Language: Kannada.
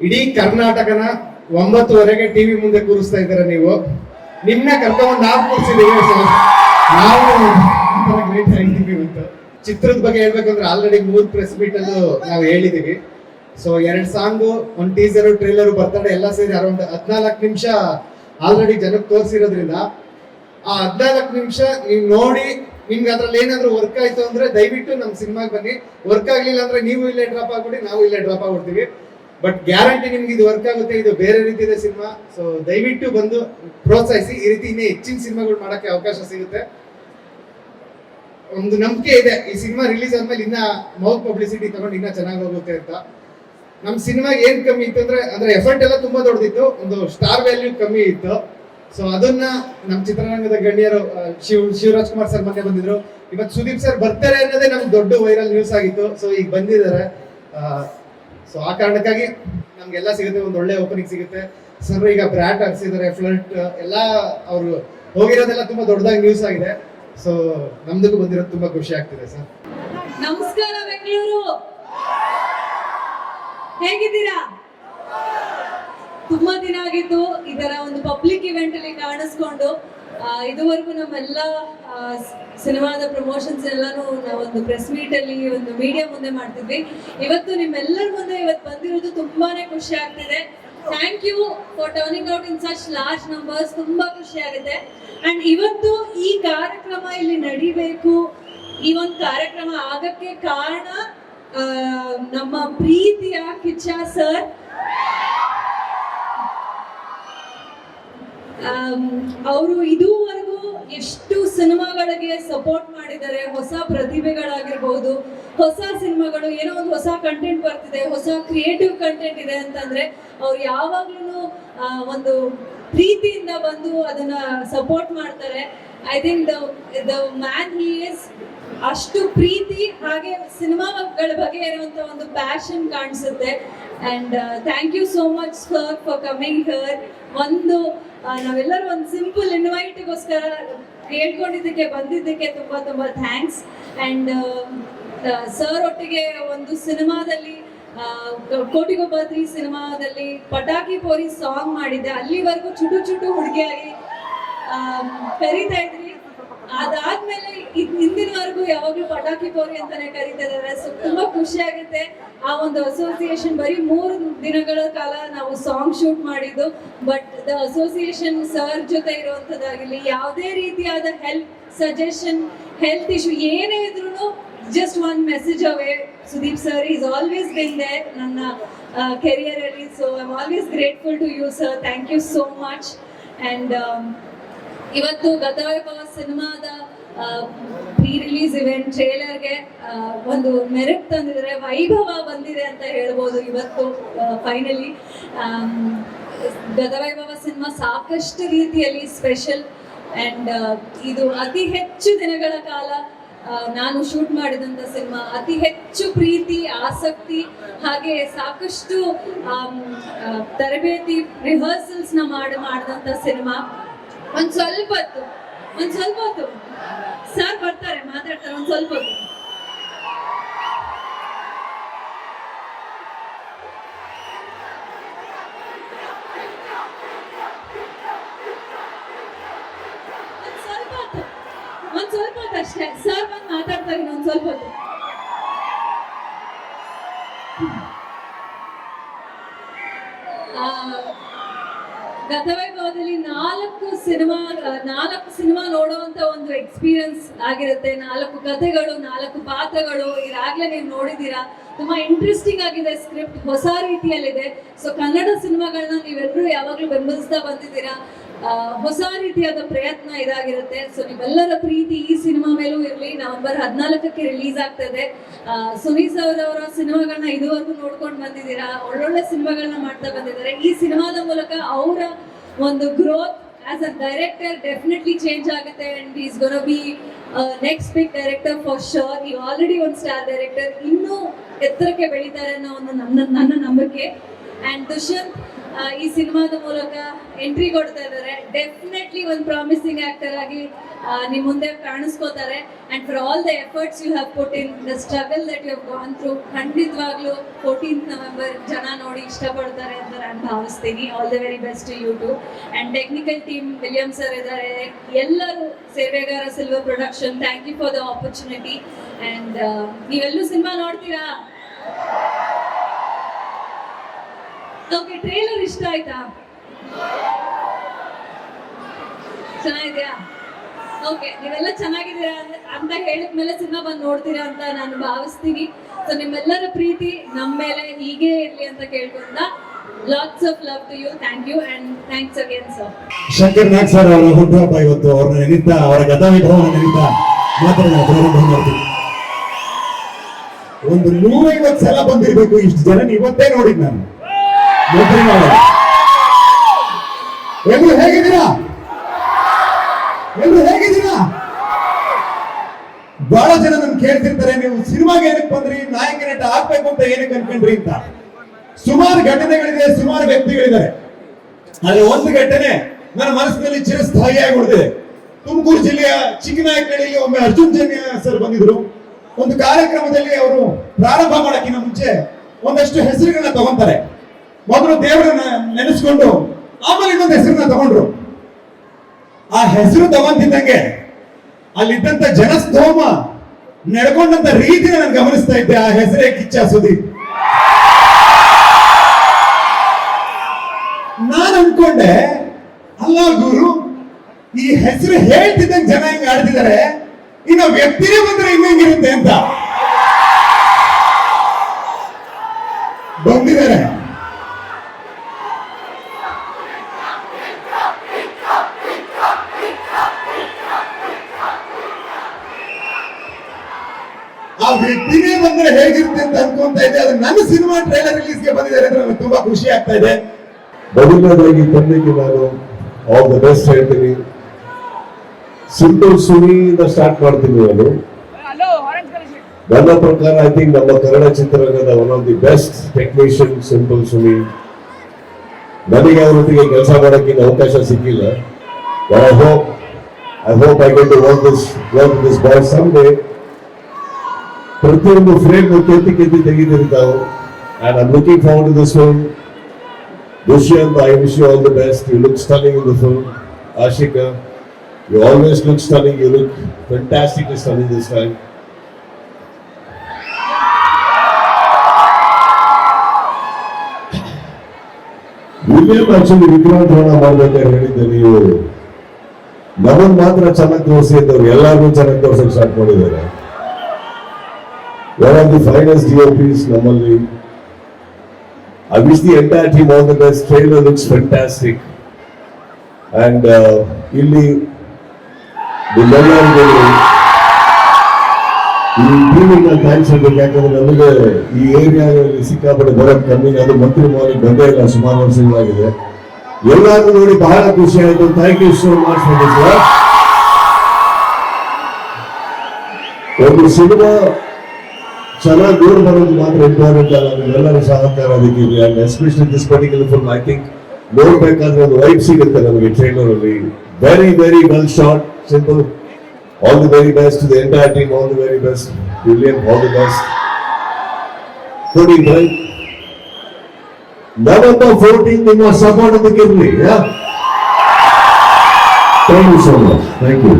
ಇಡೀ ಕರ್ನಾಟಕನ ಒಂಬತ್ತುವರೆಗೆ ಟಿವಿ ಮುಂದೆ ಕೂರಿಸ್ತಾ ಇದ್ದೀರಾ ನೀವು? ನಿಮ್ನ ಕರ್ಕೊಂಡ್ ನಾವು ಕೂರಿಸಿದೀವಿ ಸೊ ನಾವು ಇವತ್ತು ಚಿತ್ರದ ಬಗ್ಗೆ ಹೇಳ್ಬೇಕಂದ್ರೆ ಆಲ್ರೆಡಿ ಮೂರ್ ಪ್ರೆಸ್ ಮೀಟ್ ಅಲ್ಲಿ ನಾವು ಹೇಳಿದೀವಿ ಸೊ ಎರಡ್ ಸಾಂಗು ಒಂದ್ ಟೀಸರ್ ಟ್ರೇಲರ್ ಬರ್ತಡೆ ಎಲ್ಲ ಸೇರಿ ಅರೌಂಡ್ ಹದ್ನಾಲ್ಕು ನಿಮಿಷ ಆಲ್ರೆಡಿ ಜನಕ್ಕೆ ತೋರಿಸಿರೋದ್ರಿಂದ ಆ ಹದ್ನಾಲ್ಕು ನಿಮಿಷ ನೀವು ನೋಡಿ ನಿಮ್ಗೆ ಅದ್ರಲ್ಲಿ ಏನಾದ್ರು ವರ್ಕ್ ಆಯ್ತು ಅಂದ್ರೆ ದಯವಿಟ್ಟು ನಮ್ಮ ಸಿನಿಮಾಗೆ ಬನ್ನಿ. ವರ್ಕ್ ಆಗ್ಲಿಲ್ಲ ಅಂದ್ರೆ ನೀವು ಇಲ್ಲೇ ಡ್ರಾಪ್ ಆಗ್ಬಿಡಿ, ನಾವು ಇಲ್ಲೇ ಡ್ರಾಪ್ ಆಗ್ಬಿಡ್ತೀವಿ. ಬಟ್ ಗ್ಯಾರಂಟಿ ನಿಮ್ಗೆ ಇದು ವರ್ಕ್ ಆಗುತ್ತೆ, ಇದು ಬೇರೆ ರೀತಿಯ ಸಿನಿಮಾ ಸೊ ದಯವಿಟ್ಟು ಬಂದು ಪ್ರೋತ್ಸಾಹಿಸಿ, ಈ ರೀತಿ ಇನ್ನೇ ಹೆಚ್ಚಿನ ಸಿನಿಮಾಗಳು ಮಾಡಕ್ಕೆ ಅವಕಾಶ ಸಿಗುತ್ತೆ. ಒಂದು ನಂಬಿಕೆ ಇದೆ, ಈ ಸಿನಿಮಾ ರಿಲೀಸ್ ಆದ್ಮೇಲೆ ಇನ್ನ ಮೌತ್ ಪಬ್ಲಿಸಿಟಿ ತಗೊಂಡು ಇನ್ನ ಚೆನ್ನಾಗಿ ಹೋಗುತ್ತೆ ಅಂತ. ನಮ್ ಸಿನಿಮಾಗೆ ಏನ್ ಕಮ್ಮಿ ಇತ್ತು ಅಂದ್ರೆ ಅಂದ್ರೆ ಎಫರ್ಟ್ ಎಲ್ಲ ತುಂಬಾ ದೊಡ್ಡದಿತ್ತು, ಒಂದು ಸ್ಟಾರ್ ವ್ಯಾಲ್ಯೂ ಕಮ್ಮಿ ಇತ್ತು. ಸೊ ಅದನ್ನ ನಮ್ ಚಿತ್ರರಂಗದ ಗಣ್ಯರು ಶಿವ್, ಶಿವರಾಜ್ ಕುಮಾರ್ ಸರ್ ಮೊನ್ನೆ ಬಂದಿದ್ರು. ಇವತ್ತು ಸುದೀಪ್ ಸರ್ ಬರ್ತಾರೆ ಅನ್ನೋದೇ ನಮ್ಗೆ ದೊಡ್ಡ ವೈರಲ್ ನ್ಯೂಸ್ ಆಗಿತ್ತು. ಸೊ ಈಗ ಬಂದಿದ್ದಾರೆ. ಸೊ ಆ ಕಾರಣಕ್ಕಾಗಿ ನಮ್ಗೆಲ್ಲ ಸಿಗುತ್ತೆ, ಒಂದು ಒಳ್ಳೆ ಓಪನಿಂಗ್ ಸಿಗುತ್ತೆ. ಸರ್ ಈಗ ಬ್ರಾಟ್ ಹಾಕ್ಸಿದ್ದಾರೆ ಫ್ಲಂಟ್ ಎಲ್ಲ ಅವರು ಹೋಗಿರೋದೆಲ್ಲ ತುಂಬಾ ದೊಡ್ಡದಾಗಿ ನ್ಯೂಸ್ ಆಗಿದೆ. ಸೊ ನಮ್ದಕ್ಕೂ ಬಂದಿರೋದು ತುಂಬಾ ಖುಷಿ ಆಗ್ತಿದೆ ಸರ್ ನಮಸ್ಕಾರ, ಬೆಂಗಳೂರು. ಹೇಗಿದ್ದೀರಾ? ತುಂಬಾ ದಿನ ಆಗಿತ್ತು ತರ ಒಂದು ಪಬ್ಲಿಕ್ ಇವೆಂಟ್ ಅಲ್ಲಿ ಕಾಣಿಸ್ಕೊಂಡು. ಇದುವರೆಗೂ ನಮ್ಮೆಲ್ಲ ಸಿನಿಮಾದ ಪ್ರಮೋಷನ್ಸ್ ಎಲ್ಲಾನು ನಾವೊಂದು ಪ್ರೆಸ್ ಮೀಟ್ ಅಲ್ಲಿ ಒಂದು ಮೀಡಿಯಾ ಮುಂದೆ ಮಾಡ್ತಿದ್ವಿ. ಇವತ್ತು ನಿಮ್ಮೆಲ್ಲರ ಮುಂದೆ ಇವತ್ತು ಬಂದಿರೋದು ತುಂಬಾನೇ ಖುಷಿ ಆಗ್ತಿದೆ. Thank you for turning out in such large numbers ತುಂಬಾ ಖುಷಿ ಆಗುತ್ತೆ. ಅಂಡ್ ಇವತ್ತು ಈ ಕಾರ್ಯಕ್ರಮ ಇಲ್ಲಿ ನಡಿಬೇಕು. ಈ ಒಂದು ಕಾರ್ಯಕ್ರಮ ಆಗಕ್ಕೆ ಕಾರಣ ನಮ್ಮ ಪ್ರೀತಿಯ ಕಿಚ್ಚ ಸರ್ ಅವರು ಇದುವರೆಗೂ ಎಷ್ಟು ಸಿನಿಮಾಗಳಿಗೆ ಸಪೋರ್ಟ್ ಮಾಡಿದ್ದಾರೆ, ಹೊಸ ಪ್ರತಿಭೆಗಳಾಗಿರ್ಬೋದು, ಹೊಸ ಸಿನಿಮಾಗಳು, ಏನೋ ಒಂದು ಹೊಸ ಕಂಟೆಂಟ್ ಬರ್ತಿದೆ, ಹೊಸ ಕ್ರಿಯೇಟಿವ್ ಕಂಟೆಂಟ್ ಇದೆ ಅಂತಂದ್ರೆ ಅವ್ರು ಯಾವಾಗ್ಲೂ ಒಂದು ಪ್ರೀತಿಯಿಂದ ಬಂದು ಅದನ್ನ ಸಪೋರ್ಟ್ ಮಾಡ್ತಾರೆ. I think the the man he is ಅಷ್ಟು ಪ್ರೀತಿ, ಹಾಗೆ ಸಿನಿಮಾಗಳ ಬಗ್ಗೆ ಇರುವಂತ ಒಂದು ಪ್ಯಾಷನ್ ಕಾಣಿಸುತ್ತೆ. And thank you so much sir for coming here ಒಂದು ನಾವೆಲ್ಲರೂ ಒಂದು ಸಿಂಪಲ್ ಇನ್ವೈಟ್ಗೋಸ್ಕರ ಕೇಳ್ಕೊಂಡಿದ್ದಕ್ಕೆ ಬಂದಿದ್ದಕ್ಕೆ ತುಂಬ ತುಂಬ ಥ್ಯಾಂಕ್ಸ್ ಆ್ಯಂಡ್ ಸರ್ ಒಟ್ಟಿಗೆ ಒಂದು ಸಿನಿಮಾದಲ್ಲಿ ಕೋಟಿಗೊಬ್ಬ ತ್ರೀ ಸಿನಿಮಾದಲ್ಲಿ ಪಟಾಕಿ ಪೋರಿ ಸಾಂಗ್ ಮಾಡಿದ್ದೆ. ಅಲ್ಲಿವರೆಗೂ ಚುಟು ಚುಟು ಹುಡುಗಿಯಾಗಿ ಕರೀತಾ ಇದ್ರಿ ಅದಾದ್ಮೇಲೆ ಹಿಂದಿನವರೆಗೂ ಯಾವಾಗ್ಲೂ ಪಟಾಕಿ ಕೋರಿ ಅಂತಾನೆ ಕರೀತಾ ಇದಾರೆ ಸೊ ತುಂಬಾ ಖುಷಿ ಆಗುತ್ತೆ. ಆ ಒಂದು ಅಸೋಸಿಯೇಷನ್ ಬರೀ ಮೂರು ದಿನಗಳ ಕಾಲ ನಾವು ಸಾಂಗ್ ಶೂಟ್ ಮಾಡಿದ್ದು. ಬಟ್ ದ ಅಸೋಸಿಯೇಷನ್ ಸರ್ ಜೊತೆ ಇರುವಂತದ್ದಾಗಿರ್ಲಿ, ಯಾವುದೇ ರೀತಿಯಾದ ಹೆಲ್ಪ್ ಸಜೆಷನ್ ಹೆಲ್ತ್ ಇಶ್ಯೂ ಏನೇ ಇದ್ರು just one message away Sudeep sir is always been there ನನ್ನ ಕೆರಿಯರ್ ಅಲ್ಲಿ. So I am always grateful to you sir thank you so much and ಇವತ್ತು ಗತವೈಭವ ಸಿನಿಮಾದ ಪ್ರೀ ರಿಲೀಸ್ ಇವೆಂಟ್ ಟ್ರೇಲರ್ಗೆ ಒಂದು ಮೆರಿಟ್ ತಂದಿದ್ರೆ, ವೈಭವ ಬಂದಿದೆ ಅಂತ ಹೇಳ್ಬೋದು ಇವತ್ತು ಫೈನಲಿ ಗದವೈಭವ ಸಿನಿಮಾ ಸಾಕಷ್ಟು ರೀತಿಯಲ್ಲಿ ಸ್ಪೆಷಲ್ ಅಂಡ್ ಇದು ಅತಿ ಹೆಚ್ಚು ದಿನಗಳ ಕಾಲ ನಾನು ಶೂಟ್ ಮಾಡಿದಂಥ ಸಿನಿಮಾ. ಅತಿ ಹೆಚ್ಚು ಪ್ರೀತಿ, ಆಸಕ್ತಿ, ಹಾಗೆ ಸಾಕಷ್ಟು ತರಬೇತಿ ರಿಹರ್ಸಲ್ಸ್ನ ಮಾಡಿ ಮಾಡಿದಂಥ ಸಿನಿಮಾ. ಒಂದ್ ಸ್ವಲ್ಪ ಹೊತ್ತು ಒಂದ್ ಸ್ವಲ್ಪ ಹೊತ್ತು. ಸರ್ ಬರ್ತಾರೆ ಮಾತಾಡ್ತಾರೆ ಒಂದ್ ಸ್ವಲ್ಪ ಹೊತ್ತು. ಒಂದ್ ಸ್ವಲ್ಪ ಹೊತ್ತು ಒಂದ್ ಸ್ವಲ್ಪ ಹೊತ್ತು ಅಷ್ಟೇ. ಸರ್ ಬಂದು ಮಾತಾಡ್ತಾರೆ ಒಂದ್ ಸ್ವಲ್ಪ ಹೊತ್ತು. ಆ, ಗತವೈಭವದಲ್ಲಿ ನಾಲ್ಕು ಸಿನಿಮಾ ನಾಲ್ಕು ಸಿನಿಮಾ ನೋಡುವಂತ ಒಂದು ಎಕ್ಸ್ಪೀರಿಯನ್ಸ್ ಆಗಿರುತ್ತೆ. ನಾಲ್ಕು ಕಥೆಗಳು, ನಾಲ್ಕು ಪಾತ್ರಗಳು, ಈಗಾಗಲೇ ನೀವು ನೋಡಿದ್ದೀರಾ? ತುಂಬಾ ಇಂಟ್ರೆಸ್ಟಿಂಗ್ ಆಗಿದೆ ಸ್ಕ್ರಿಪ್ಟ್ ಹೊಸ ರೀತಿಯಲ್ಲಿದೆ. ಸೊ ಕನ್ನಡ ಸಿನಿಮಾಗಳನ್ನ ನೀವೆಲ್ಲರೂ ಯಾವಾಗಲೂ ಬೆಂಬಲಿಸ್ತಾ ಬಂದಿದ್ದೀರಾ? ಹೊಸ ರೀತಿಯಾದ ಪ್ರಯತ್ನ ಇದಾಗಿರುತ್ತೆ. ಸೊ ನೀವೆಲ್ಲರ ಪ್ರೀತಿ ಈ ಸಿನಿಮಾ ಮೇಲೂ ಇರಲಿ. ನವೆಂಬರ್ ಹದಿನಾಲ್ಕಕ್ಕೆ ರಿಲೀಸ್ ಆಗ್ತದೆ. ಸುನಿ ಸರ್ ಅವರ ಸಿನಿಮಾಗಳನ್ನ ಇದುವರೆಗೂ ನೋಡ್ಕೊಂಡು ಬಂದಿದ್ದೀರಾ? ಒಳ್ಳೊಳ್ಳೆ ಸಿನಿಮಾಗಳನ್ನ ಮಾಡ್ತಾ ಬಂದಿದ್ದಾರೆ. ಈ ಸಿನಿಮಾದ ಮೂಲಕ ಅವರ ಒಂದು growth as a director definitely change ಆಗುತ್ತೆ and is gonna be next big director for sure ಈ ಆಲ್ರೆಡಿ ಒಂದು ಸ್ಟಾರ್ ಡೈರೆಕ್ಟರ್ ಇನ್ನೂ ಎತ್ತರಕ್ಕೆ ಬೆಳೀತಾರೆ ಅನ್ನೋ ಒಂದು ನನ್ನ ನನ್ನ ನಂಬಿಕೆ. ಅಂಡ್ ದುಷ್ಯಂತ್ ಈ ಸಿನಿಮಾದ ಮೂಲಕ ಎಂಟ್ರಿ ಕೊಡ್ತಾ ಇದ್ದಾರೆ. ಡೆಫಿನೆಟ್ಲಿ ಒಂದು ಪ್ರಾಮಿಸಿಂಗ್ ಆಕ್ಟರ್ ಆಗಿ ನಿಮ್ ಮುಂದೆ ಕಾಣಿಸ್ಕೋತಾರೆ. And for all the efforts you have put in the struggle that you gone through ಖಂಡಿತವಾಗ್ಲೂ ಫೋರ್ಟೀನ್ತ್ ನವೆಂಬರ್ ಜನ ನೋಡಿ ಇಷ್ಟಪಡ್ತಾರೆ ಅಂತ ನಾನು ಭಾವಿಸ್ತೀನಿ. All the very best you too and technical team William sir ಇದ್ದಾರೆ. ಎಲ್ಲರೂ ಸೇವೆಗಾರ silver production thank you for the opportunity and ನೀವೆಲ್ಲೂ cinema ನೋಡ್ತೀರಾ? ಓಕೆ ಟ್ರೇಲರ್ ಇಷ್ಟ ಆಯ್ತಾ? ಚೆನ್ನಾಗಿದ್ಯಾ? ಓಕೆ ನೀವೆಲ್ಲ ಚೆನ್ನಾಗಿದ್ದೀರಾ ಅಂತ- ಹೇಳಿದ ಮೇಲೆ ಸಿನಿಮಾ ಬಂದು ನೋಡ್ತೀರಾ ಅಂತ ನಾನು ಭಾವಿಸ್ತೀನಿ. ಸೊ ನಿಮ್ಮೆಲ್ಲರ ಪ್ರೀತಿ ನಮ್ಮ ಮೇಲೆ ಹೀಗೆ ಇರಲಿ ಅಂತ ಕೇಳ್ಕೊಂಡ lots of love to you thank you and thanks again sir Shankar Nag sir ಅವರ ಹುಟ್ಟುಹಬ್ಬ ಇವತ್ತು. ಅವ್ರ ನಿಂತ ಅವರ ಮಾತನ್ನ ಪ್ರಾರಂಭ ಮಾಡ್ತೀನಿ ಒಂದು ನೂರೈವತ್ತು ಸಲ ಬಂದಿರಬೇಕು. ಇಷ್ಟು ಜನ ಇವತ್ತೇ ನೋಡಿದ್ ನಾನು. ಎಲ್ರು ಹೇಗಿದ್ದೀರಾ? ಎಲ್ರು ಹೇಗಿದ್ದೀರಾ? ಬಹಳ ಜನ ನನ್ ಕೇಳ್ತಿರ್ತಾರೆ, ನೀವು ಸಿನಿಮಾಗೆ ಏನಕ್ಕೆ ಬಂದ್ರಿ? ನಾಯಕ ನಟ ಆಗ್ಬೇಕು ಅಂತ ಏನಕ್ಕೆ ಅನ್ಕೊಂಡ್ರಿ ಅಂತ. ಸುಮಾರು ಘಟನೆಗಳಿದೆ, ಸುಮಾರು ವ್ಯಕ್ತಿಗಳಿದ್ದಾರೆ. ಆದ್ರೆ ಒಂದು ಘಟನೆ ನನ್ನ ಮನಸ್ಸಿನಲ್ಲಿ ಚಿರಸ್ಥಾಯಿಯಾಗಿ ಉಳಿದಿದೆ ತುಮಕೂರು ಜಿಲ್ಲೆಯ ಚಿಕ್ಕನಾಯಕನಹಳ್ಳಿಯಲ್ಲಿ ಒಮ್ಮೆ ಅರ್ಜುನ್ ಜನ್ಯ ಸರ್ ಬಂದಿದ್ರು. ಒಂದು ಕಾರ್ಯಕ್ರಮದಲ್ಲಿ ಅವರು ಪ್ರಾರಂಭ ಮಾಡಕ್ಕಿಂತ ಮುಂಚೆ ಒಂದಷ್ಟು ಹೆಸರುಗಳನ್ನ ತಗೊಂತಾರೆ. ಮೊದಲು ದೇವರನ್ನ ನೆನೆಸ್ಕೊಂಡು, ಆಮೇಲೆ ಇನ್ನೊಂದು ಹೆಸರನ್ನ ತಗೊಂಡ್ರು. ಆ ಹೆಸರು ತಗೊಂತಿದ್ದಂಗೆ ಅಲ್ಲಿದ್ದಂತ ಜನಸ್ತೋಮ ನಡ್ಕೊಂಡಂತ ರೀತಿನ ನಾನು ಗಮನಿಸ್ತಾ ಇದ್ದೆ. ಆ ಹೆಸರೇ ಕಿಚ್ಚ ಸುದೀಪ್. ನಾನು ಅನ್ಕೊಂಡೆ, ಅಲ್ಲ ಗುರು, ಈ ಹೆಸರು ಹೇಳ್ತಿದ್ದಂಗೆ ಜನ ಹಿಂಗ್ ಆಡ್ತಿದ್ದಾರೆ ಇನ್ನು ವ್ಯಕ್ತಿನೇ ಬಂದ್ರೆ ಇನ್ನಂಗಿರುತ್ತೆ ಅಂತ ಬಂದಿದ್ದಾರೆ ಆ ವ್ಯಕ್ತಿನೇ ಬಂದ್ರೆ ಹೇಗಿರುತ್ತೆ ಅಂತ ಅನ್ಕೊಂತ ಇದ್ದೆ. ಅದು ನನ್ನ ಸಿನಿಮಾ ಟ್ರೈಲರ್ ರಿಲೀಸ್ಗೆ ಬಂದಿದ್ದಾರೆ ಅಂದ್ರೆ ನನಗೆ ತುಂಬಾ ಖುಷಿ ಆಗ್ತಾ ಇದೆ. ಮೊದಲನೇದಾಗಿ ತಂದೆಗೆ ನಾನು ಆಲ್ ದ ಬೆಸ್ಟ್ ಹೇಳ್ತೀನಿ. ಸಿಂಪಲ್ ಸುನಿಯಿಂದ ಸ್ಟಾರ್ಟ್ ಮಾಡ್ತೀನಿ ನಾನು. ನನ್ನ ಪ್ರಕಾರ ಐ ಥಿಂಕ್ ನಮ್ಮ ಕನ್ನಡ ಚಿತ್ರರಂಗದ one of the best technician simple Suni. ನನಗೆ ಅವರೊಟ್ಟಿಗೆ ಕೆಲಸ ಮಾಡೋಕ್ಕೆ ಅವಕಾಶ ಸಿಕ್ಕಿಲ್ಲ. I hope I hope I get to work this work this boy someday ಪ್ರತಿಯೊಂದು ಫ್ರೇಮ್ ಕೆತ್ತಿ ಕೆತ್ತಿ ತೆಗೆದಿರಿ ತಾವು and I looking forward to this film Dushyant, I wish you all the best. You look stunning in the film. Ashika, you always look stunning. You look fantastically stunning this time. William actually ವಿಕ್ರಾಂತವನ್ನ ಮಾಡ್ಬೇಕಾದ್ರೆ ಹೇಳಿದ್ದೆ ನೀವು ನಮಗ್ ಮಾತ್ರ ಚೆನ್ನಾಗಿ ತೋರಿಸಿ ಅಂತವ್ರು ಎಲ್ಲಾರ್ಗೂ ಚೆನ್ನಾಗಿ ತೋರ್ಸಕ್ ಸ್ಟಾರ್ಟ್ ಮಾಡಿದ್ದಾರೆ one of the finest DOPs ನಮ್ಮಲ್ಲಿ wish the entire team all the best. Trailer looks fantastic. And uh, ಇಲ್ಲಿ ಈ ಟೀಮಿಗೆ ಥ್ಯಾಂಕ್ಸ್ ಹೇಳ್ಬೇಕು ಯಾಕಂದ್ರೆ ನಮಗೆ ಈ ಏರಿಯಾದಲ್ಲಿ ಸಿಕ್ಕಾಪಟ್ಟೆ ಬರೋದು ಕಮ್ಮಿ ಅದು ಮಂತ್ರಿ ಮೌಲಿಗೆ ಬಂದೇ ಇಲ್ಲ ಸುಮಾರು ವರ್ಷಗಳಾಗಿದೆ ಎಲ್ಲಾದ್ರೂ ನೋಡಿ ಬಹಳ ಖುಷಿ ಆಯಿತು thank you so much for ಒಂದು ಸಿನಿಮಾ ಚೆನ್ನಾಗಿ ದೂರ ಬರೋದು ಮಾತ್ರ ಇಂಪಾರ್ಟೆಂಟ್ ಅಲ್ಲ ನಿಮ್ಮೆಲ್ಲರ ಸಹಕಾರ ಅದಕ್ಕೆ ಇದೆ and especially this particular film I think ನೋಡ್ಬೇಕಾದ್ರೆ ಒಂದು ವೈಬ್ ಸಿಗುತ್ತೆ ನಮಗೆ ಟ್ರೈಲರ್ ಅಲ್ಲಿ very very well short simple all the very best the entire team all the very best William all the best fourteen right November fourteen ನಿಮ್ಮ ಸಪೋರ್ಟ್ ಅದಕ್ಕೆ ಇರಲಿ thank you so much thank you